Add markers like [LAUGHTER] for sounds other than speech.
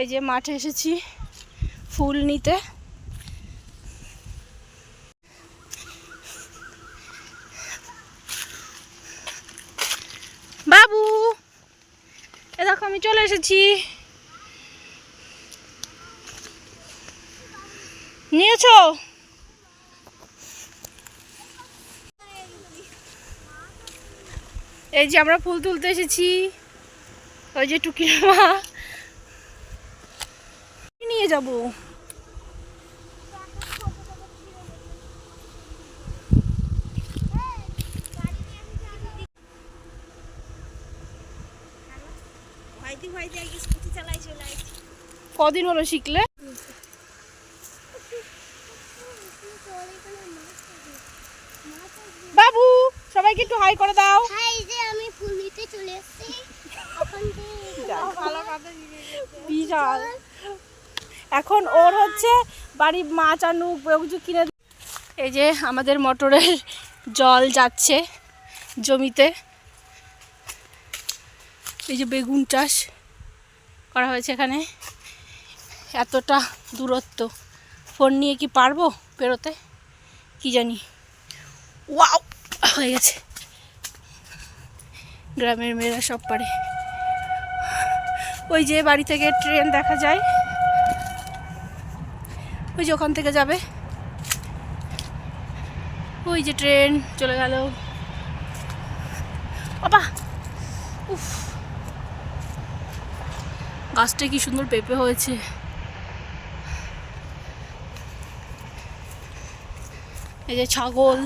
এই যে মাঠে এসেছি ফুল নিতে। বাবু, এ দেখো আমি চলে এসেছি। নিয়েছো? এই যে আমরা ফুল তুলতে এসেছি। ওই যে টুকির মা। নিয়ে যাব। কদিন হলো শিখলে? বাবু সবাইকে একটু হাই করে দাও। হাই যে আমি ফুল নিতে চলে এসেছি। [LAUGHS] বিশাল। এখন ওর হচ্ছে বাড়ি মাছ বা কিছু কিনে এই যে আমাদের মোটরের জল যাচ্ছে জমিতে। এই যে বেগুন চাষ করা হয়েছে এখানে। এতটা দূরত্ব। ফোন নিয়ে কি পারব পেরোতে? কি জানি। ওয়াও, হয়ে গেছে। গ্রামের মেয়েরা সব পারে। ওই যে বাড়ি থেকে ট্রেন দেখা যায়। ওই যে ওখান থেকে যাবে। ওই যে ট্রেন চলে গেল। বাবা! উফ! গাছটা কি সুন্দর পেঁপে হয়েছে। এই যে ছাগল।